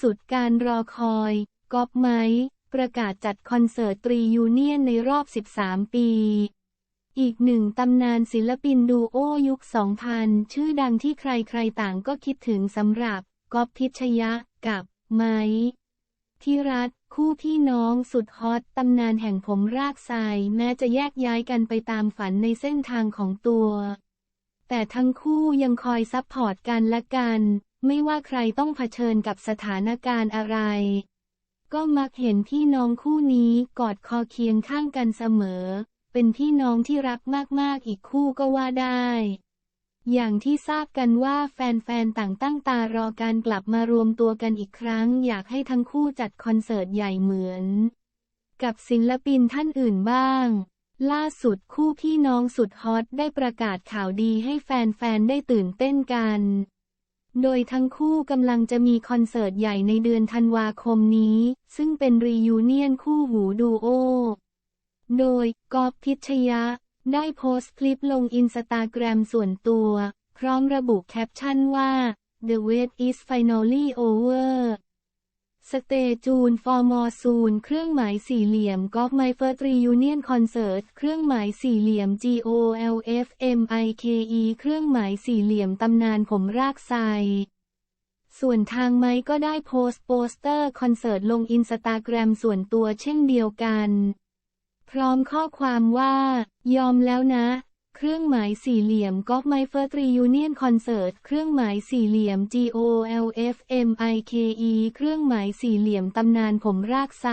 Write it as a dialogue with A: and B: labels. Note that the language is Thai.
A: สุดการรอคอยก๊อปไมค์ประกาศจัดคอนเสิร์ตตรียูเนียนในรอบ 13 ปี อีกหนึ่งตำนานศิลปินดูโอยุค 2000 ชื่อดังที่ใครๆต่างก็คิดถึงสำหรับก๊อปพิชยะกับไมค์ที่รัฐคู่พี่น้องสุดฮอตตำนานแห่งผมรากไซแม้จะแยกย้ายกันไปตามฝันในเส้นทางของตัว แต่ทั้งคู่ยังคอยซัพพอร์ตกันและกัน ไม่ว่าใครต้องเผชิญกับสถานการณ์อะไร ก็มักเห็นพี่น้องคู่นี้กอดคอเคียงข้างกันเสมอ เป็นพี่น้องที่รักมากๆอีกคู่ก็ว่าได้ อย่างที่ทราบกันว่าแฟนๆ ต่างตั้งตารอการกลับมารวมตัวกันอีกครั้ง อยากให้ทั้งคู่จัดคอนเสิร์ตใหญ่เหมือน กับศิลปินท่านอื่นบ้างล่าสุดคู่พี่น้องสุดฮอตได้ประกาศข่าวดีให้แฟนๆ ได้ตื่นเต้นกัน โดยทั้งคู่กำลังจะมีคอนเสิร์ตใหญ่ในเดือนธันวาคมนี้ ซึ่งเป็นรียูเนียนคู่หูดูโอ โดยกอบพิชยะ ได้โพสต์คลิปลงอินสตาแกรมส่วนตัว พร้อมระบุแคปชั่นว่า The wait is finally over Stay tuned for more soon เครื่องหมายสี่เหลี่ยมกอล์ฟไมเฟิร์ตรียูเนียนคอนเสิร์ตเครื่องหมายสี่เหลี่ยม G O L F M I K E เครื่องหมายสี่เหลี่ยมตำนานผมรากไซส่วนทางไม้ก็ได้โพสต์โปสเตอร์คอนเสิร์ตลงอินสตาแกรมส่วนตัวเช่นเดียวกัน พร้อมข้อความว่า ยอมแล้วนะ เครื่องหมายสี่เหลี่ยมก๊อฟไมเฟอร์ตรียูเนียนคอนเสิร์ต เครื่องหมายสี่เหลี่ยม G O L F M I K E เครื่องหมายสี่เหลี่ยมตำนานผมรากไซ